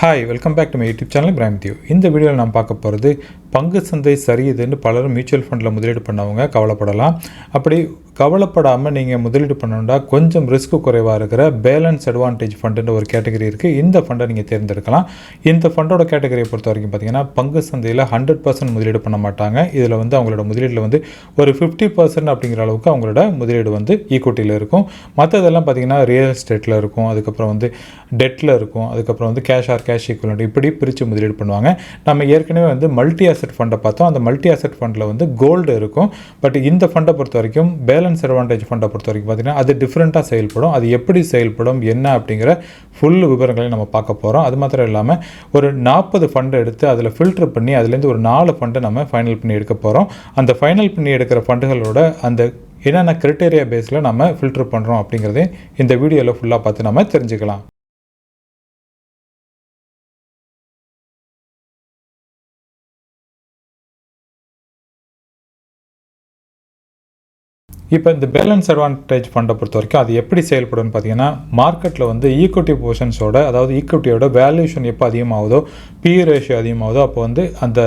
Hi welcome back to my YouTube channel from தியூ இந்த வீடியோவில் நான் பார்க்க போகிறது பங்கு சந்தை சரியுதுன்னு பலரும் மியூச்சுவல் ஃபண்டில் முதலீடு பண்ணவங்க கவலைப்படலாம். அப்படி கவலைப்படாமல் நீங்கள் முதலீடு பண்ணணுண்டா கொஞ்சம் ரிஸ்க் குறைவாக இருக்கிற பேலன்ஸ் அட்வான்டேஜ் ஃபண்டுன்ற ஒரு கேட்டகரி இருக்குது இந்த ஃபண்டை நீங்கள் தேர்ந்தெடுக்கலாம். இந்த ஃபண்டோட கேட்டகரியை பொறுத்த வரைக்கும் பார்த்தீங்கன்னா பங்கு சந்தையில் ஹண்ட்ரட் பர்சன்ட் முதலீடு பண்ண மாட்டாங்க. இதில் வந்து அவங்களோட முதலீட்டில் வந்து ஒரு ஃபிஃப்டி பர்சன்ட் அப்படிங்கிற அளவுக்கு அவங்களோட முதலீடு வந்து ஈக்குவிட்டியில் இருக்கும். மற்றதெல்லாம் பார்த்தீங்கன்னா ரியல் எஸ்டேட்டில் இருக்கும். அதுக்கப்புறம் வந்து டெட்டில் இருக்கும். அதுக்கப்புறம் வந்து கேஷ் ஆர் கேஷ் ஈக்குவலண்ட் இப்படி பிரித்து முதலீடு பண்ணுவாங்க. நம்ம ஏற்கனவே வந்து மல்டி அசெட் ஃபண்டை பார்த்தோம். அந்த மல்டி அசெட் ஃபண்டில் வந்து கோல்டு இருக்கும். பட் இந்த ஃபண்டை பொறுத்த வரைக்கும் பேலன்ஸ் அட்வான்டேஜ் ஃபண்டை பொறுத்த வரைக்கும் பார்த்தீங்கன்னா அது டிஃப்ரெண்ட்டாக செயல்படும். அது எப்படி செயல்படும் என்ன அப்படிங்கிற ஃபுல் விவரங்களையும் நம்ம பார்க்க போகிறோம் அது மாத்திரம் இல்லாமல் ஒரு நாற்பது ஃபண்டை எடுத்து அதில் ஃபில்டர் பண்ணி அதுலேருந்து ஒரு நாலு ஃபண்டை நம்ம ஃபைனல் பண்ணி எடுக்க போகிறோம் அந்த ஃபைனல் பண்ணி எடுக்கிற ஃபண்டுகளோட அந்த என்னென்ன கிரிட்டேரியா பேஸில் நம்ம ஃபில்டர் பண்ணுறோம் அப்படிங்கிறதையும் இந்த வீடியோவில் ஃபுல்லாக பார்த்து நம்ம தெரிஞ்சுக்கலாம். இப்போ இந்த பேலன்ஸ் அட்வான்டேஜ் ஃபண்டை பொறுத்த வரைக்கும் அது எப்படி செயல்படும்னு பார்த்தீங்கன்னா மார்க்கெட்டில் வந்து ஈக்விட்டி போர்ஷன்ஸோட அதாவது ஈக்விட்டியோட வேல்யூஷன் எப்போ அதிகமாகுதோ பி ரேஷியோ அதிகமாகுதோ அப்போ வந்து அந்த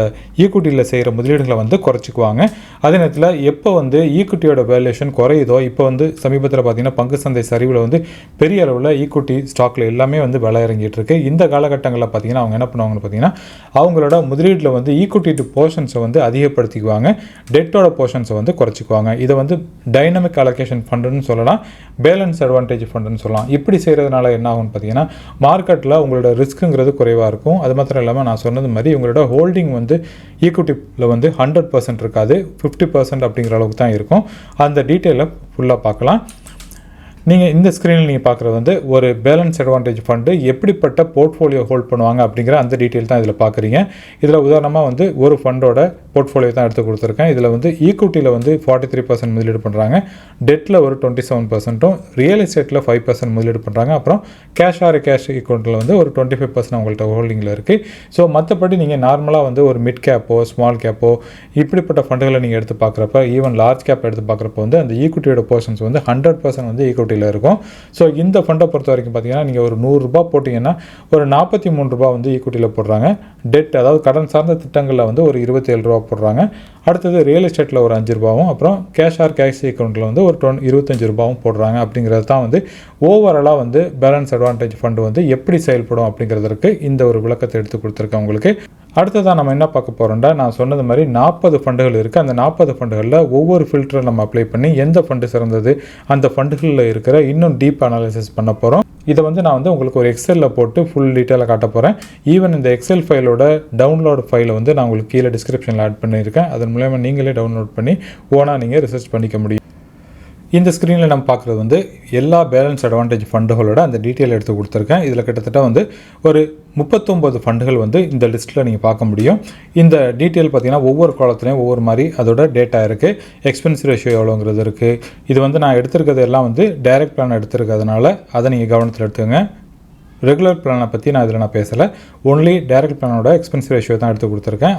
ஈக்விட்டியில் செய்கிற முதலீடுகளை வந்து குறைச்சிக்குவாங்க. அதே நேரத்தில் எப்போ வந்து ஈக்விட்டியோட வேல்யூஷன் குறையுதோ இப்போ வந்து சமீபத்தில் பார்த்தீங்கன்னா பங்கு சந்தை சரிவில் வந்து பெரிய அளவில் ஈக்விட்டி ஸ்டாக்கில் எல்லாமே வந்து விலை இறங்கிட்டு இருக்கு. இந்த காலகட்டங்களில் பார்த்தீங்கன்னா அவங்க என்ன பண்ணுவாங்கன்னு பார்த்தீங்கன்னா அவங்களோட முதலீட்டில் வந்து ஈக்விட்டி போர்ஷன்ஸை வந்து அதிகப்படுத்திக்குவாங்க. டெட்டோட போர்ஷன்ஸை வந்து குறைச்சிக்குவாங்க. இதை வந்து டைனமிக் அலோகேஷன் ஃபண்டுன்னு சொல்லலாம் பேலன்ஸ் அட்வான்டேஜ் ஃபண்டுன்னு சொல்லலாம். இப்படி செய்கிறதுனால என்ன ஆகும்னு பார்த்தீங்கன்னா மார்க்கெட்டில் உங்களோட ரிஸ்க்குங்கிறது குறைவாக இருக்கும். அது மாத்திரம் இல்லாமல் நான் சொன்னது மாதிரி உங்களோட ஹோல்டிங் வந்து ஈக்குவிட்டியில் வந்து ஹண்ட்ரட் பர்சன்ட் இருக்காது ஃபிஃப்டி பர்சன்ட் அப்படிங்கிற அளவுக்கு தான் இருக்கும். அந்த டீட்டெயிலை ஃபுல்லாக பார்க்கலாம். நீங்கள் இந்த ஸ்க்ரீனில் நீங்கள் பார்க்குறது வந்து ஒரு பேலன்ஸ் அட்வான்டேஜ் ஃபண்டு எப்படிப்பட்ட போர்ட்ஃபோலியோ ஹோல்ட் பண்ணுவாங்க அப்படிங்கிற அந்த டீட்டெயில் தான் இதில் பார்க்குறீங்க இதில் உதாரணமாக வந்து ஒரு ஃபண்டோட போர்ட்ஃபோலியோ தான் எடுத்து கொடுத்துருக்கேன். இதில் வந்து ஈக்குவிட்டியில் வந்து ஃபார்ட்டி த்ரீ பர்சன்ட் முதலீடு பண்ணுறாங்க டெட்டில் ஒரு டுவெண்ட்டி செவன் பர்சன்ட்டும் ரியல் எஸ்டேட்டில் ஃபைவ் பர்சன்ட் முதலீடு பண்ணுறாங்க அப்புறம் கேஷ் ஆர் கேஷ் அக்கௌண்ட்டில் வந்து ஒரு டுவெண்ட்டி ஃபைவ் பர்சன்ட் அவங்கள்ட்ட ஹோல்டிங்கில் இருக்குது ஸோ மற்றபடி நீங்கள் நார்மலாக வந்து ஒரு மிட் கேப்போ ஸ்மால் கேப்போ இப்படிப்பட்ட ஃபண்டுகளை நீங்கள் எடுத்து பார்க்குறப்ப ஈவன் லார்ஜ் கேப் எடுத்து பார்க்குறப்ப வந்து அந்த ஈக்குவிட்டியோட போர்ஷன்ஸ் வந்து ஹண்ட்ரட் பர்சன்ட் வந்து ஈக்குவிட்டி போட்டியில் இருக்கும். ஸோ இந்த ஃபண்டை பொறுத்த வரைக்கும் பார்த்தீங்கன்னா நீங்கள் ஒரு நூறுரூபா போட்டிங்கன்னா ஒரு நாற்பத்தி மூணு ரூபா வந்து ஈக்விட்டியில் போடுறாங்க. டெட் அதாவது கடன் சார்ந்த திட்டங்களில் வந்து ஒரு இருபத்தேழு ரூபா போடுறாங்க. அடுத்தது ரியல் எஸ்டேட்டில் ஒரு அஞ்சு ரூபாவும் அப்புறம் கேஷ் ஆர் கேஷ் அக்கௌண்ட்டில் வந்து ஒரு டொன் இருபத்தஞ்சு ரூபாவும் போடுறாங்க அப்படிங்கிறது தான் வந்து ஓவராலாக வந்து பேலன்ஸ் அட்வான்டேஜ் ஃபண்டு வந்து எப்படி செயல்படும் அப்படிங்கிறதுக்கு இந்த ஒரு விளக்கத்தை எடுத்து கொடுத்துருக்கேன் உங்களுக்கு. அடுத்ததாக நம்ம என்ன பார்க்க போகிறோம்டா நான் சொன்னது மாதிரி நாற்பது ஃபண்டுகள் இருக்குது அந்த நாற்பது ஃபண்டுகளில் ஒவ்வொரு ஃபில்டரை நம்ம அப்ளை பண்ணி எந்த ஃபண்டு சிறந்தது அந்த ஃபண்டுகளில் இருக்கிற இன்னும் டீப் அனாலிசிஸ் பண்ண போகிறோம் இதை வந்து நான் வந்து உங்களுக்கு ஒரு எக்ஸலில் போட்டு ஃபுல் டீட்டெயிலாக காட்ட போகிறேன் ஈவன் இந்த எக்ஸல் ஃபைலோட டவுன்லோட் ஃபைலை வந்து நான் உங்களுக்கு கீழே டிஸ்கிரிப்ஷனில் ஆட் பண்ணியிருக்கேன். அதன் மூலயமா நீங்களே டவுன்லோட் பண்ணி ஓனாக நீங்கள் ரிசர்ச் பண்ணிக்க முடியும். இந்த ஸ்க்ரீனில் நம்ம பார்க்குறது வந்து எல்லா பேலன்ஸ் அட்வான்டேஜ் ஃபண்டுகளோட அந்த டீட்டெயில் எடுத்து கொடுத்துருக்கேன். இதில் கிட்டத்தட்ட வந்து ஒரு முப்பத்தொம்போது ஃபண்டுகள் வந்து இந்த லிஸ்ட்டில் நீங்கள் பார்க்க முடியும். இந்த டீட்டெயில் பார்த்தீங்கன்னா ஒவ்வொரு காலத்துலேயும் ஒவ்வொரு மாதிரி அதோட டேட்டா இருக்குது எக்ஸ்பென்ஸ் ரேஷியோ எவ்வளோங்கிறது இருக்குது இது வந்து நான் எடுத்திருக்கிறது எல்லாம் வந்து டைரக்ட் பிளான் எடுத்திருக்கிறதுனால அதை நீங்கள் கவனத்தில் எடுத்துக்கங்க. ரெகுலர் பிளானை பற்றி நான் இதில் நான் பேசலை. ஒன்லி டைரக்ட் பிளானோட எக்ஸ்பென்ஸ் ரேஷியோ தான் எடுத்து கொடுத்துருக்கேன்.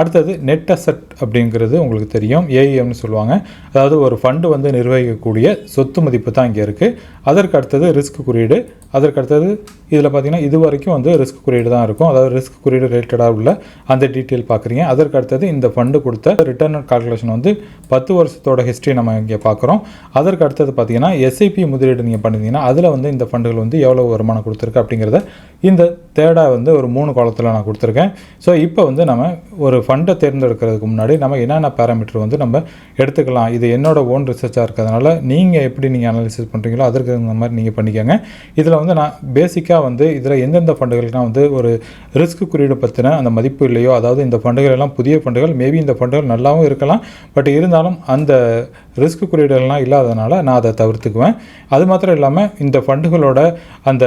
அடுத்தது நெட் அசட் அப்படிங்கிறது உங்களுக்கு தெரியும் ஏஇஎம்னு சொல்லுவாங்க. அதாவது ஒரு ஃபண்டு வந்து நிர்வகிக்கக்கூடிய சொத்து மதிப்பு தான் இங்கே இருக்குது அதற்கு அடுத்தது ரிஸ்க் குறியீடு. அதற்கு அடுத்தது இதில் பார்த்தீங்கன்னா இது வரைக்கும் வந்து ரிஸ்க் குறியீடு தான் இருக்கும். அதாவது ரிஸ்க் குறியீடு ரிலேட்டடாக உள்ள அந்த டீட்டெயில் பார்க்குறீங்க அதற்கு அடுத்தது இந்த ஃபண்டு கொடுத்த ரிட்டர்ன் கால்குலேஷன் வந்து பத்து வருஷத்தோட ஹிஸ்ட்ரி நம்ம இங்கே பார்க்குறோம் அதற்கு அடுத்தது பார்த்தீங்கன்னா எஸ்ஐபி முதலீடு நீங்கள் பண்ணியிருந்தீங்கன்னா அதில் வந்து இந்த ஃபண்டுகள் வந்து எவ்வளோ வருமானம் கொடுத்துருக்கு அப்படிங்கிறத இந்த தேர்டாக வந்து ஒரு மூணு காலத்தில் நான் கொடுத்துருக்கேன். ஸோ இப்போ வந்து நம்ம ஒரு ஃபண்டை தேர்ந்தெடுக்கிறதுக்கு முன்னாடி நம்ம என்னென்ன பேராமீட்டர் வந்து நம்ம எடுத்துக்கலாம். இது என்னோட ஓன் ரிசர்ச்சாக இருக்கிறதுனால நீங்கள் எப்படி நீங்கள் அனாலிசிஸ் பண்ணுறீங்களோ அதற்கு தகுந்த மாதிரி நீங்கள் பண்ணிக்கோங்க. இதில் வந்து நான் பேசிக்காக வந்து இதில் எந்தெந்த ஃபண்டுகளுக்குலாம் வந்து ஒரு ரிஸ்க் குறியீடு பற்றின அந்த மதிப்பு இல்லையோ அதாவது இந்த ஃபண்டுகள் எல்லாம் புதிய ஃபண்டுகள் மேபி இந்த ஃபண்டுகள் நல்லாவும் இருக்கலாம். பட் இருந்தாலும் அந்த ரிஸ்க் குறியீடுகள்லாம் இல்லாதனால நான் அதை தவிர்த்துக்குவேன். அது மாத்திரம் இல்லாமல் இந்த ஃபண்டுகளோட அந்த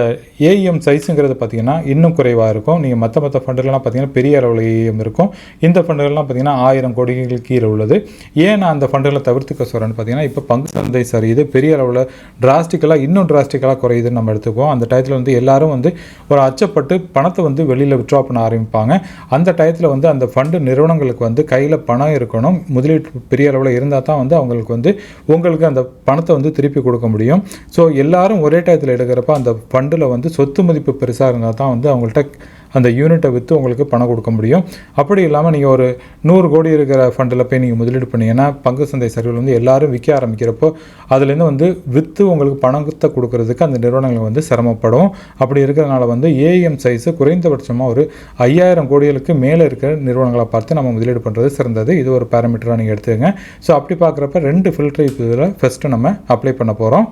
ஏஇஎம் சைஸுங்கிறது பார்த்தீங்கன்னா இன்னும் குறைவாக இருக்கும். நீங்கள் மற்ற மற்ற ஃபண்டுகள்லாம் பார்த்தீங்கன்னா பெரிய அளவில் ஏஇஎம் இருக்கும். இந்த ஃபண்டுகள்லாம் பார்த்தீங்கன்னா ஆயிரம் கோடிகள் கீழே உள்ளது. ஏன் நான் அந்த ஃபண்டுகளை தவிர்த்துக்க சொல்கிறேன்னு பார்த்தீங்கன்னா இப்போ பங்கு சந்தை சரியுது பெரிய அளவில் டிராஸ்டிக்கலாக இன்னும் டிராஸ்டிக்கலாக குறையுதுன்னு நம்ம எடுத்துக்குவோம். அந்த டயத்தில் வந்து எல்லாரும் வந்து ஒரு அச்சப்பட்டு பணத்தை வந்து வெளியில் விட்ரா பண்ண ஆரம்பிப்பாங்க. அந்த டயத்தில் வந்து அந்த ஃபண்டு நிறுவனங்களுக்கு வந்து கையில் பணம் இருக்கணும். முதலீட்டு பெரிய அளவில் இருந்தால் தான் வந்து அவங்களுக்கு வந்து உங்களுக்கு அந்த பணத்தை வந்து திருப்பி கொடுக்க முடியும். ஸோ எல்லாரும் ஒரே டயத்தில் எடுக்கிறப்ப அந்த ஃபண்டில் வந்து சொத்து மதிப்பு பெருசாக இருந்தால் தான் வந்து அவங்கள்ட்ட அந்த யூனிட்டை விற்று உங்களுக்கு பணம் கொடுக்க முடியும். அப்படி இல்லாமல் நீங்கள் ஒரு நூறு கோடி இருக்கிற ஃபண்டில் போய் நீங்கள் முதலீடு பண்ணீங்கன்னா பங்கு சந்தை சரிவில் வந்து எல்லாரும் விற்க ஆரம்பிக்கிறப்போ அதுலேருந்து வந்து விற்று உங்களுக்கு பணத்தை கொடுக்கறதுக்கு அந்த நிறுவனங்கள் வந்து சிரமப்படும். அப்படி இருக்கிறதுனால வந்து ஏஎம் சைஸு குறைந்தபட்சமாக ஒரு ஐயாயிரம் கோடிகளுக்கு மேலே இருக்கிற நிறுவனங்களை பார்த்து நம்ம முதலீடு பண்ணுறது சிறந்தது. இது ஒரு பேராமீட்டராக நீங்கள் எடுத்துக்கங்க. ஸோ அப்படி பார்க்குறப்ப ரெண்டு ஃபில்டர் இதில் ஃபஸ்ட்டு நம்ம அப்ளை பண்ண போகிறோம்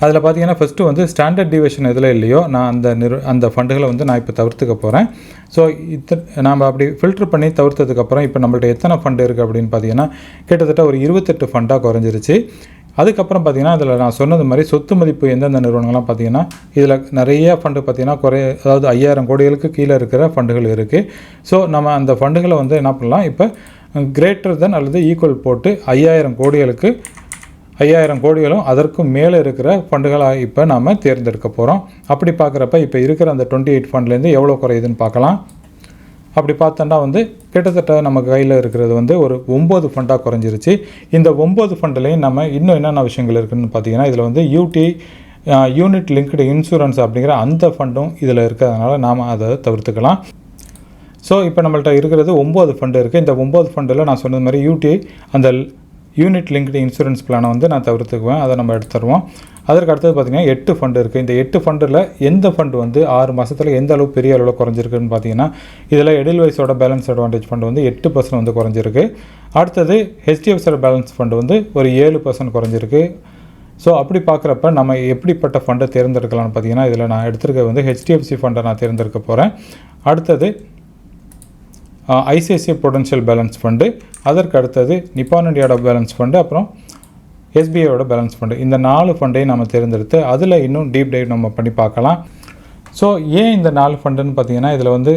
அதில் பார்த்தீங்கன்னா ஃபஸ்ட்டு வந்து ஸ்டாண்டர்ட் டிவிஷன் எதில் இல்லையோ நான் அந்த நிறு அந்த ஃபண்டுகளை வந்து நான் இப்போ தவிர்த்துக்க போகிறேன் ஸோ இத்த நாம் அப்படி ஃபில்டர் பண்ணி தவிர்த்ததுக்கப்புறம் இப்போ நம்மள்ட்ட எத்தனை ஃபண்டு இருக்குது அப்படின்னு பார்த்தீங்கன்னா கிட்டத்தட்ட ஒரு இருபத்தெட்டு ஃபண்டாக குறைஞ்சிருச்சு. அதுக்கப்புறம் பார்த்தீங்கன்னா அதில் நான் சொன்னது மாதிரி சொத்து மதிப்பு எந்தெந்த நிறுவனங்கள்லாம் பார்த்தீங்கன்னா இதில் நிறைய ஃபண்டு பார்த்தீங்கன்னா குறை அதாவது ஐயாயிரம் கோடிகளுக்கு கீழே இருக்கிற ஃபண்டுகள் இருக்குது ஸோ நம்ம அந்த ஃபண்டுகளை வந்து என்ன பண்ணலாம் இப்போ கிரேட்டர் தென் அல்லது ஈக்குவல் போட்டு ஐயாயிரம் கோடிகளுக்கு ஐயாயிரம் கோடிகளும் அதற்கும் மேலே இருக்கிற ஃபண்டுகளாக இப்போ நாம் தேர்ந்தெடுக்க போகிறோம் அப்படி பார்க்குறப்ப இப்போ இருக்கிற அந்த டுவெண்ட்டி எயிட் ஃபண்ட்லேருந்து எவ்வளோ குறையுதுன்னு பார்க்கலாம் அப்படி பார்த்தோன்னா வந்து கிட்டத்தட்ட நம்ம கையில் இருக்கிறது வந்து ஒரு ஒம்பது ஃபண்டாக குறைஞ்சிருச்சு. இந்த ஒம்பது ஃபண்டுலேயும் நம்ம இன்னும் என்னென்ன விஷயங்கள் இருக்குதுன்னு பார்த்தீங்கன்னா இதில் வந்து யூடி யூனிட் லிங்க்டு இன்சூரன்ஸ் அப்படிங்கிற அந்த ஃபண்டும் இதில் இருக்கிறதுனால நாம் அதை தவிர்த்துக்கலாம். ஸோ இப்போ நம்மள்ட்ட இருக்கிறது ஒம்பது ஃபண்டு இருக்குது இந்த ஒம்பது ஃபண்டில் நான் சொன்னது மாதிரி யூடி அந்த யூனிட் லிங்க்டு இன்சூரன்ஸ் பிளானை வந்து நான் தவிர்த்துக்குவேன். அதை நம்ம எடுத்துருவோம் அதற்கு அடுத்தது பார்த்திங்கன்னா எட்டு ஃபண்டு இருக்குது இந்த எட்டு ஃபண்டில் எந்த ஃபண்டு வந்து ஆறு மாதத்தில் எந்த அளவு பெரிய அளவில் குறைஞ்சிருக்குன்னு பார்த்தீங்கன்னா இதில் எடில்வைஸோட பேலன்ஸ் அட்வான்டேஜ் ஃபண்டு வந்து எட்டு பர்சன்ட் வந்து குறைஞ்சிருக்கு. அடுத்தது ஹெச்டிஎஃப்சியோட பேலன்ஸ் ஃபண்டு வந்து ஒரு ஏழு பர்சன்ட் குறைஞ்சிருக்கு. ஸோ அப்படி பார்க்குறப்ப நம்ம எப்படிப்பட்ட ஃபண்டை தேர்ந்தெடுக்கலாம்னு பார்த்தீங்கன்னா இதில் நான் எடுத்திருக்க வந்து ஹெச்டிஎஃப்சி ஃபண்டை நான் தேர்ந்தெடுக்க போகிறேன் அடுத்தது ஐசிஐசிஐ ப்ரொடென்ஷியல் பேலன்ஸ் ஃபண்டு அதற்கு அடுத்தது நிப்பான் இண்டியாவோட பேலன்ஸ் ஃபண்டு அப்புறம் எஸ்பிஐயோட பேலன்ஸ் ஃபண்டு இந்த நாலு ஃபண்டையும் நம்ம தேர்ந்தெடுத்து அதில் இன்னும் டீப் டைவ் நம்ம பண்ணி பார்க்கலாம். ஸோ ஏன் இந்த நாலு ஃபண்டுன்னு பார்த்தீங்கன்னா இதில் வந்து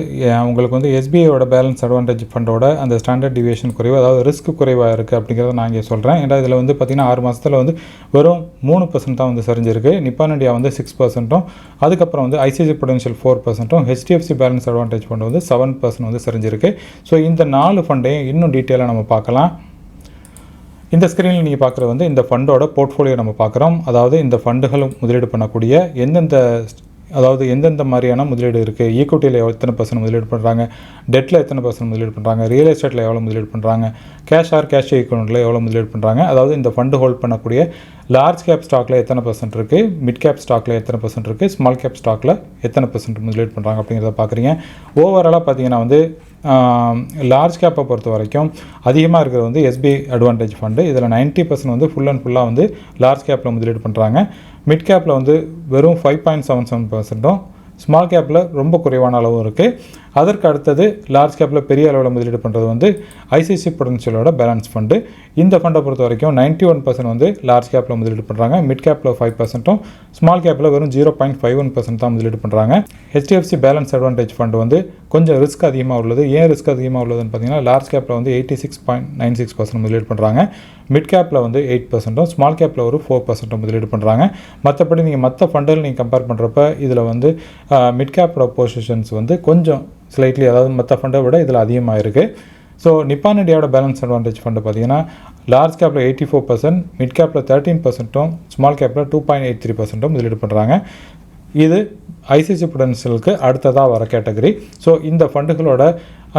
உங்களுக்கு வந்து எஸ்பிஐயோட பேலன்ஸ் அட்வான்டேஜ் ஃபண்டோட அந்த ஸ்டாண்டர்ட் டிவியேஷன் குறைவு அதாவது ரிஸ்க் குறைவாக இருக்குது அப்படிங்கிறத நான் இங்கே சொல்கிறேன் ஏன்னா இதில் வந்து பார்த்தீங்கன்னா ஆறு மாதத்தில் வந்து வெறும் மூணு பர்சன்ட் தான் வந்து சரிஞ்சிருக்கு. நிப்பான் இண்டியா வந்து சிக்ஸ் பர்சன்ட்டும் அதுக்கப்புறம் வந்து ஐசிஐசி பொடென்ஷியல் ஃபோர் பர்சன்ட்டும் ஹெச்டிஎஃப்சி பேலன்ஸ் அட்வான்டேஜ் ஃபண்ட் வந்து செவன் பர்சன்ட் வந்து சரிஞ்சிருக்கு. ஸோ இந்த நாலு ஃபண்டையும் இன்னும் டீட்டெயிலாக நம்ம பார்க்கலாம். இந்த ஸ்க்ரீனில் நீங்கள் பார்க்குறது வந்து இந்த ஃபண்டோட போர்ட்ஃபோலியோ நம்ம பார்க்குறோம். அதாவது இந்த ஃபண்டுகளும் முதலீடு பண்ணக்கூடிய எந்தெந்த அதாவது எந்தெந்த மாதிரியான முதலீடு இருக்குது ஈக்குவிட்டியில் எத்தனை பர்சன்ட் முதலீடு பண்ணுறாங்க டெட்டில் எத்தனை பர்சன்ட் முதலீடு பண்ணுறாங்க ரியல் எஸ்டேட்டில் எவ்வளோ முதலீடு பண்ணுறாங்க கேஷ் ஆர் கேஷ் ஈக்குவலில் எவ்வளோ முதலீடு பண்ணுறாங்க அதாவது இந்த ஃபண்டு ஹோல்ட் பண்ணக்கூடிய லார்ஜ் கேப் ஸ்டாக்கில் எத்தனை பர்சன்ட் இருக்குது மிட் கேப் ஸ்டாக்கில் எத்தனை பர்சன்ட் இருக்குது ஸ்மால் கேப் ஸ்டாக்கில் எத்தனை பர்சன்ட் முதலீடு பண்ணுறாங்க அப்படிங்கிறத பார்க்குறீங்க ஓவராலாக பார்த்தீங்கன்னா வந்து லார்ஜ் கேப்பை பொறுத்த வரைக்கும் அதிகமாக இருக்கிறது வந்து எஸ்பிஐ அட்வான்டேஜ் ஃபண்டு இதில் 90% பர்சன்ட் வந்து ஃபுல் அண்ட் ஃபுல்லாக வந்து லார்ஜ் கேப்பில் முதலீடு பண்ணுறாங்க மிட் கேப்பில் வந்து வெறும் ஃபைவ் பாயிண்ட் செவன் செவன் பர்சன்ட்டும் ஸ்மால் கேப்பில் ரொம்ப குறைவான அளவும் இருக்குது அதற்கு அடுத்தது லார்ஜ் கேப்பில் பெரிய அளவில் முதலீடு பண்ணுறது வந்து ஐசிசி பொடன்ஷியலோட பேலன்ஸ் ஃபண்டு இந்த ஃபண்டை பொறுத்த வரைக்கும் 91% ஒன் பர்சன்ட் வந்து லார்ஜ் கேப்பில் முதலீடு பண்ணுறாங்க மிட் கேப்பில் ஃபைவ் பர்சன்ட்டும் ஸ்மால் கேப்பில் வெறும் zero point five one percent தான் முதலீடு பண்ணுறாங்க ஹெச்டிஎஃப்சி பேலன்ஸ் அட்வான்டேஜ் ஃபண்டு வந்து கொஞ்சம் ரிஸ்க் அதிகமாக உள்ளது. ஏன் ரிஸ்க் அதிகமாக உள்ளதுன்னு பார்த்தீங்கன்னா லார்ஜ் கேப்பில் வந்து eighty six point nine six percent முதலீடு பண்ணுறாங்க மிட் கேப்பில் வந்து எயிட் பர்சன்ட்டும் ஸ்மால் கேப்பில் ஒரு ஃபோர் பர்சன்ட்டும் முதலீடு பண்ணுறாங்க மற்றபடி நீங்கள் மற்ற ஃபண்டில் நீங்கள் கம்பேர் பண்ணுறப்ப இதில் வந்து மிட் கேப்போட பொசிஷன்ஸ் வந்து கொஞ்சம் ஸ்லைட்லி அதாவது மற்ற ஃபண்டை விட இதில் அதிகமாக இருக்குது ஸோ நிப்பான் இண்டியாவோட பேலன்ஸ் அட்வான்டேஜ் ஃபண்டு பார்த்தீங்கன்னா லார்ஜ் கேப்பில் எயிட்டி ஃபோர் பர்சன்ட் மிட் கேப்பில் தேர்ட்டீன் பர்சன்ட்டும் ஸ்மால் கேப்பில் டூ பாயிண்ட் எயிட் த்ரீ பர்சன்ட்டும் முதலீடு பண்ணுறாங்க இது ஐசிசி புடன்சியலுக்கு அடுத்ததாக வர கேட்டகரி ஸோ இந்த ஃபண்டுகளோட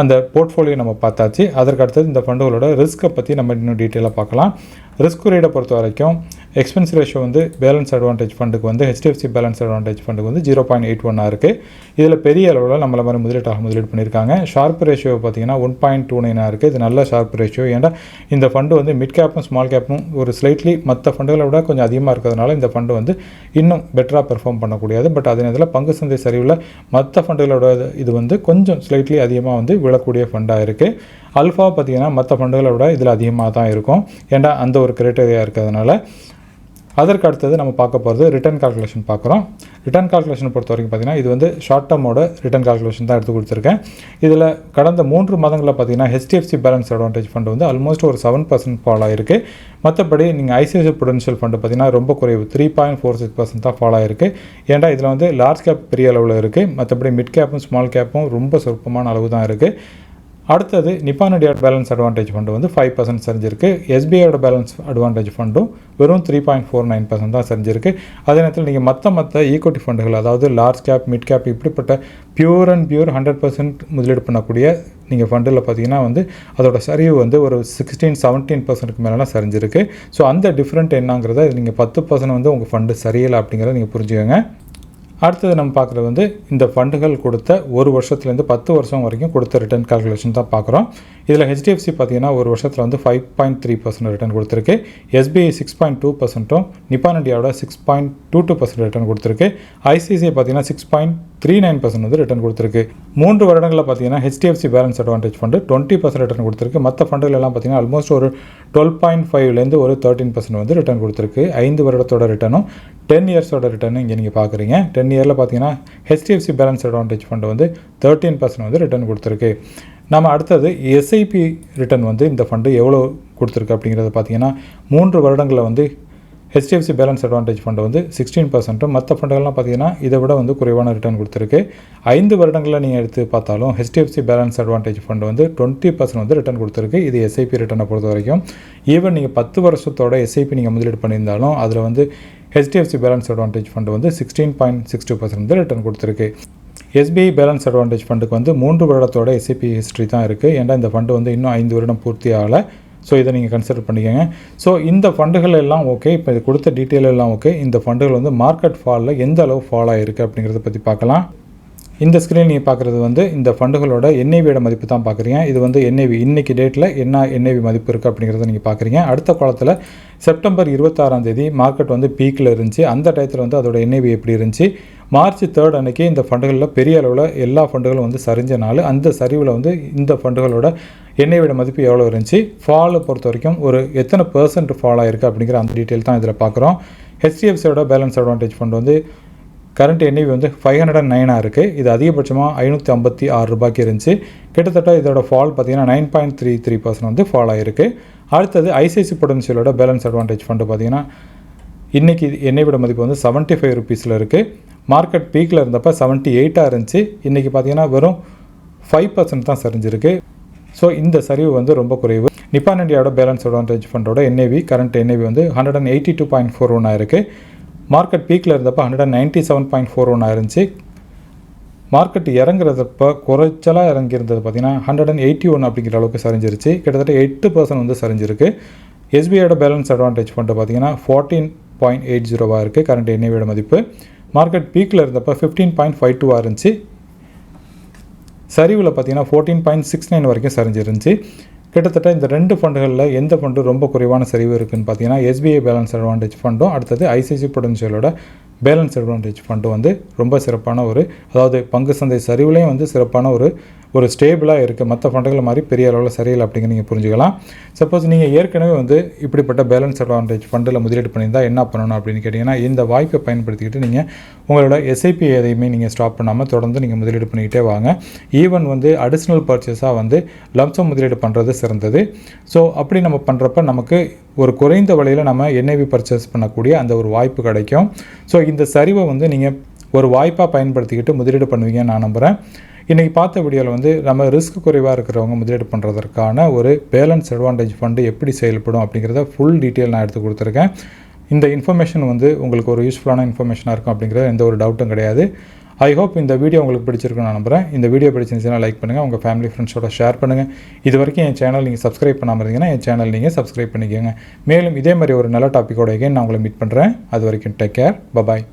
அந்த போர்ட்ஃபோலியோ நம்ம பார்த்தாச்சு. அதற்கு அடுத்தது இந்த ஃபண்டுகளோட ரிஸ்க்கை பற்றி நம்ம இன்னும் டீட்டெயிலாக பார்க்கலாம். ரிஸ்க் ரேட்டை பொறுத்த வரைக்கும் எக்ஸ்பென்ஸ் ரேஷியோ வந்து பேலன்ஸ் அட்வான்டேஜ் ஃபண்டுக்கு வந்து ஹெச்டிஎஃப்சி பேலன்ஸ் அட்வான்டேஜ் ஃபண்டுக்கு வந்து ஜீரோ பாயிண்ட் எயிட் ஒன்னாக இருக்குது இதில் பெரிய அளவில் நம்மள மாதிரி முதலீட்டாக முதலீடு பண்ணியிருக்காங்க. ஷார்ப் ரேஷியோ பார்த்தீங்கன்னா ஒன் பாயிண்ட் டூ நைனாக இருக்குது இது நல்ல ஷார்ப் ரேஷியோ ஏன்னா இந்த ஃபண்டு வந்து மிட் கேப்பும் ஸ்மால் கேப்பும் ஒரு ஸ்லைட்லி மற்ற ஃபண்டுகளை விட கொஞ்சம் அதிகமாக இருக்கிறதுனால இந்த ஃபண்டு வந்து இன்னும் பெட்டராக பெர்ஃபார்ம் பண்ணக்கூடியது பட் அதே நேரத்தில் பங்கு சந்தை சரிவில் மற்ற ஃபண்டுகளோட இது வந்து கொஞ்சம் ஸ்லைட்லி அதிகமாக வந்து விழக்கூடிய ஃபண்டாக இருக்குது அல்ஃபா பார்த்தீங்கன்னா மற்ற ஃபண்டுகளை விட இதில் அதிகமாக தான் இருக்கும். ஏன்னா அந்த ஒரு கிரைட்டேரியா இருக்கிறதுனால அதற்கு அடுத்தது நம்ம பார்க்க போகிறது ரிட்டர்ன் கால்குலேஷன் பார்க்குறோம். ரிட்டர்ன் கால்குலேஷன் பொறுத்த வரைக்கும் பார்த்தீங்கன்னா இது வந்து ஷார்ட் டேர்மோட ரிட்டர்ன் கால்குலேஷன் தான் எடுத்து கொடுத்துருக்கேன். இதில் கடந்த மூன்று மாதங்களில் பார்த்தீங்கன்னா ஹெச்டிஎஃப்சி பேலன்ஸ் அட்வான்டேஜ் ஃபண்டு வந்து ஆல்மோஸ்ட் ஒரு செவன் பர்சன்ட் ஃபால் ஆயிருக்கு. மற்றபடி நீங்கள் ஐசிஐசி பொடென்ஷியல் ஃபண்டு பார்த்தீங்கன்னா ரொம்ப குறைவு three point four six percent தான் ஃபால் ஆயிருக்கு. ஏன்டா இதில் வந்து லார்ஜ் கேப் பெரிய அளவில் இருக்குது மற்றபடி மிட் கேப்பும் ஸ்மால் கேப்பும் ரொம்ப சொற்பமான அளவு தான் இருக்குது அடுத்தது நிப்பானடியோட பேலன்ஸ் அட்வான்டேஜ் ஃபண்டு வந்து ஃபைவ் பர்சன்ட் சரிஞ்சிருக்கு எஸ்பிஐயோட பேலன்ஸ் அட்வான்டேஜ் ஃபண்டும் வெறும் three point four nine percent தான் சரிஞ்சிருக்கு அதே நேரத்தில் நீங்கள் மற்ற மற்ற ஈக்விட்டி ஃபண்டுகள் அதாவது லார்ஜ் கேப் மிட் கேப் இப்படிப்பட்ட pure and pure hundred percent முதலீடு பண்ணக்கூடிய நீங்கள் ஃபண்டில் பார்த்தீங்கன்னா வந்து அதோட சரிவு வந்து ஒரு சிக்ஸ்டீன் செவன்டீன் பர்சன்ட்டுக்கு மேலாம் சரிஞ்சிருக்கு ஸோ அந்த டிஃப்ரெண்ட் என்னங்கிறத நீங்கள் பத்து பர்சன்ட் வந்து உங்கள் ஃபண்டு சரியில்லை அப்படிங்கிறத நீங்கள் புரிஞ்சுக்கோங்க. அடுத்தது நம்ம பார்க்குறது வந்து இந்த ஃபண்டுகள் கொடுத்த ஒரு வருஷத்துலேருந்து பத்து வருஷம் வரைக்கும் கொடுத்த ரிட்டர்ன் கால்குலேஷன் தான் பார்க்குறோம். இதில் ஹெச்டிஎஃப்சி பார்த்தீங்கன்னா ஒரு வருஷத்தில் வந்து five point three percent return கொடுத்துருக்கு. எஸ்பிஐ சிக்ஸ் பாயிண்ட் டூ பர்சன்ட்டும் Nippon இண்டியாவோட six point two two percent return கொடுத்துருக்கு. ஐசிசிஐ பார்த்தீங்கன்னா six point three nine percent வந்து ரிட்டர்ன் கொடுத்துருக்கு. மூன்று வருடங்களில் பார்த்தீங்கன்னா HDFC balance advantage fund twenty percent return கொடுத்துருக்கு. மற்ற ஃபண்டுகள் எல்லாம் பார்த்தீங்கன்னா ஆல்மோஸ்ட் ஒரு டுவெல் பாயிண்ட் ஃபைவ்லேருந்து ஒரு தேர்ட்டின் பர்சன்ட் வந்து ரிட்டர்ன் கொடுத்துருக்கு. ஐந்து வருடத்தோட ரிட்டர்னும் டென் இயர்ஸோட ரிட்டர்னும் இங்கே நீங்கள் பார்க்குறீங்க டென் இயரில் பார்த்தீங்கன்னா ஹெச்டிஎஃப்சி பேலன்ஸ் அட்வான்டேஜ் ஃபண்டு வந்து தேர்ட்டீன் பர்சன்ட் வந்து ரிட்டர்ன் கொடுத்துருக்கு. நம்ம அடுத்தது எஸ்ஐபி ரிட்டர்ன் வந்து இந்த ஃபண்டு எவ்வளோ கொடுத்துருக்கு அப்படிங்கிறத பார்த்தீங்கன்னா மூன்று வருடங்களில் வந்து ஹெச்டிஎஃப்சி பேலன்ஸ் அட்வான்டேஜ் ஃபண்டு வந்து சிக்ஸ்டீன் பர்சன்ட்டும் மற்ற ஃபண்டுகள்லாம் பார்த்தீங்கன்னா இதை விட வந்து குறைவான ரிட்டர்ன் கொடுத்துருக்கு. ஐந்து வருடங்களில் நீங்கள் எடுத்து பார்த்தாலும் ஹெச்டிஎஃப்சி பேலன்ஸ் அட்வான்டேஜ் ஃபண்டு வந்து டுவெண்ட்டி பர்சன்ட் வந்து ரிட்டர்ன் கொடுத்துருக்கு. இது எஸ்ஐபி ரிட்டர்னை பொறுத்த வரைக்கும். ஈவன் நீங்கள் பத்து வருஷத்தோட எஸ்ஐபி நீங்கள் முதலீடு பண்ணியிருந்தாலும் அதில் வந்து ஹெச்டிஎஃப்சி பேலன்ஸ் அட்வான்டேஜ் ஃபண்டு வந்து sixteen point six two percent வந்து ரிட்டர்ன் கொடுத்துருக்கு. எஸ்பிஐ பேலன்ஸ் அட்வான்டேஜ் ஃபண்டுக்கு வந்து மூன்று வருடத்தோட எஸ்ஐபி ஹிஸ்ட்ரி தான் இருக்குது ஏன்னா இந்த ஃபண்டு வந்து இன்னும் ஐந்து வருடம் பூர்த்தி ஆகலை. ஸோ இதை நீங்கள் கன்சிடர் பண்ணிக்கோங்க. ஸோ இந்த ஃபண்டுகள் எல்லாம் ஓகே இப்போ இது கொடுத்த டீட்டெயில் எல்லாம் ஓகே இந்த ஃபண்டுகள் வந்து மார்க்கெட் ஃபாலில் எந்த அளவு ஃபால் ஆகிருக்கு அப்படிங்கிறத பற்றி பார்க்கலாம். இந்த ஸ்க்ரீன் நீங்கள் பார்க்குறது வந்து இந்த ஃபண்டுகளோட என்ஐவியோட மதிப்பு தான் பார்க்குறீங்க. இது வந்து என்ஐவி இன்னைக்கு டேட்டில் என்ன என்ஐவி மதிப்பு இருக்குது அப்படிங்கிறத நீங்கள் பார்க்குறீங்க. அடுத்த காலத்தில் செப்டம்பர் இருபத்தாறாம் தேதி மார்க்கெட் வந்து பீக்கில் இருந்துச்சு. அந்த டயத்தில் வந்து அதோட என்ஐவி எப்படி இருந்துச்சு? மார்ச் தேர்ட் அன்னைக்கு இந்த ஃபண்டுகளில் பெரிய அளவில் எல்லா ஃபண்டுகளும் வந்து சரிஞ்சனால அந்த சரிவில் வந்து இந்த ஃபண்டுகளோட எண்ணெயோட மதிப்பு எவ்வளோ இருந்துச்சு? ஃபாலை பொறுத்த வரைக்கும் ஒரு எத்தனை பர்சன்ட் ஃபால் ஆயிருக்கு அப்படிங்கிற அந்த டீட்டெயில் தான் இதில் பார்க்குறோம் ஹெச்டிஎஃப்சியோட பேலன்ஸ் அட்வான்டேஜ் ஃபண்ட் வந்து கரண்ட் என்ஐவி வந்து ஃபைவ் ஹண்ட்ரட் அண்ட் நைனாக இருக்குது இது அதிகபட்சமாக ஐநூற்றி ஐம்பத்தி ஆறு ரூபாய்க்கு இருந்துச்சு. கிட்டத்தட்ட இதோட ஃபால் பார்த்தீங்கன்னா nine point three three percent வந்து ஃபால் ஆகிருக்கு அடுத்தது ஐசிஐசி பொட்டன்ஷியலோட பேலன்ஸ் அட்வான்டேஜ் ஃபண்டு பார்த்தீங்கன்னா இன்றைக்கி எண்ணெயோட மதிப்பு வந்து செவன்ட்டி ஃபைவ் ருபீஸில் இருக்குது மார்க்கெட் பீக்கில் இருந்தப்போ செவன்ட்டி எயிட்டாக இருந்துச்சு. இன்றைக்கி பார்த்தீங்கன்னா வெறும் ஃபைவ் பர்சன்ட் தான் சரிஞ்சிருக்கு ஸோ இந்த சரிவு வந்து ரொம்ப குறைவு. நிப்பான் இண்டியாவோட பேலன்ஸ் அட்வான்டேஜ் ஃபண்டோட என்ஏவி கரண்ட் என்ஏவி வந்து hundred and eighty two point four one ஆயிருக்கு மார்க்கெட் பீக்கில் இருந்தப்போ hundred and ninety seven point four one ஆயிருந்துச்சு market இறங்குறதப்ப குறைச்சலாக இறங்கியிருந்தது பார்த்தீங்கன்னா ஹண்ட்ரட் அண்ட் எயிட்டி ஒன் அப்படிங்கிற அளவுக்கு சரிஞ்சிருச்சு. கிட்டத்தட்ட எட்டு பர்சன்ட் வந்து சரிஞ்சிருக்கு. எஸ்பிஐயோட பேலன்ஸ் அட்வான்டேஜ் ஃபண்டு பார்த்தீங்கன்னா ஃபார்ட்டீன் பாயிண்ட் எயிட் ஜீரோவாக இருக்குது கரண்ட் என்ஏவியோட மதிப்பு. மார்க்கெட் பீக்கில் இருந்தப்போ ஃபிஃப்டீன் பாயிண்ட் ஃபைவ் டூவாக இருந்துச்சு. சரிவில் பார்த்தீங்கன்னா ஃபோர்டீன் பாயிண்ட் சிக்ஸ் நைன் வரைக்கும் சரிஞ்சிருந்துச்சு. கிட்டத்தட்ட இந்த ரெண்டு ஃபண்டுகளில் எந்த ஃபண்டு ரொம்ப குறைவான சரிவு இருக்குதுன்னு பார்த்தீங்கன்னா எஸ்பிஐ பேலன்ஸ் அட்வான்டேஜ் ஃபண்டும் அடுத்தது ஐசிசி புடன்சியலோட பேலன்ஸ் அட்வான்டேஜ் ஃபண்டு வந்து ரொம்ப சிறப்பான ஒரு அதாவது பங்கு சந்தை சரிவுலேயும் வந்து சிறப்பான ஒரு ஒரு ஸ்டேபிளாக இருக்குது மற்ற ஃபண்டுகள் மாதிரி பெரிய அளவில் சரியில்லை அப்படிங்க நீங்கள் புரிஞ்சுக்கலாம். சப்போஸ் நீங்கள் ஏற்கனவே வந்து இப்படிப்பட்ட பேலன்ஸ் அட்வான்டேஜ் ஃபண்டில் முதலீடு பண்ணியிருந்தால் என்ன பண்ணணும் அப்படின்னு கேட்டிங்கன்னா இந்த வாய்ப்பை பயன்படுத்திக்கிட்டு நீங்கள் உங்களோட எஸ்ஐபி எதையுமே நீங்கள் ஸ்டாப் பண்ணாமல் தொடர்ந்து நீங்கள் முதலீடு பண்ணிக்கிட்டே வாங்க. ஈவன் வந்து அடிஷ்னல் பர்ச்சேஸாக வந்து லம்சம் முதலீடு பண்ணுறது சிறந்தது. ஸோ அப்படி நம்ம பண்ணுறப்ப நமக்கு ஒரு குறைந்த விலையில் நம்ம என்ஐவி பர்ச்சேஸ் பண்ணக்கூடிய அந்த ஒரு வாய்ப்பு கிடைக்கும். ஸோ இந்த சரிவை வந்து நீங்கள் ஒரு வாய்ப்பாக பயன்படுத்திக்கிட்டு முதலீடு பண்ணுவீங்கன்னு நான் நம்புகிறேன் இன்றைக்கி பார்த்த வீடியோவில் வந்து நம்ம ரிஸ்க் குறைவாக இருக்கிறவங்க முதலீடு பண்ணுறதற்கான ஒரு பேலன்ஸ் அட்வான்டேஜ் ஃபண்டு எப்படி செயல்படும் அப்படிங்கிறத ஃபுல் டீட்டெயில் நான் எடுத்து கொடுத்துருக்கேன். இந்த இன்ஃபர்மேஷன் வந்து உங்களுக்கு ஒரு யூஸ்ஃபுல்லான இன்ஃபர்மேஷனாக இருக்கும் அப்படிங்கிறது எந்த ஒரு டவுட்டும் கிடையாது. ஐ ஹோப் இந்த வீடியோ உங்களுக்கு பிடிச்சிருக்குன்னு நான் நம்புகிறேன் இந்த வீடியோ பிடிச்சிருந்துச்சுன்னா லைக் பண்ணுங்கள் உங்கள் ஃபேமிலி ஃப்ரெண்ட்ஸோட ஷேர் பண்ணுங்கள் இது வரைக்கும் என் சேனல் நீங்கள் சப்ஸ்கிரைப் பண்ணாமல் இருந்தீங்கன்னா என் சேனல் நீங்கள் சப்ஸ்கிரைப் பண்ணிக்கோங்க. மேலும் இதே மாதிரி ஒரு நல்ல டாப்பிக்கோட எகைன் நான் உங்களை மீட் பண்ணுறேன் அது வரைக்கும் டேக் கேர் பபாய்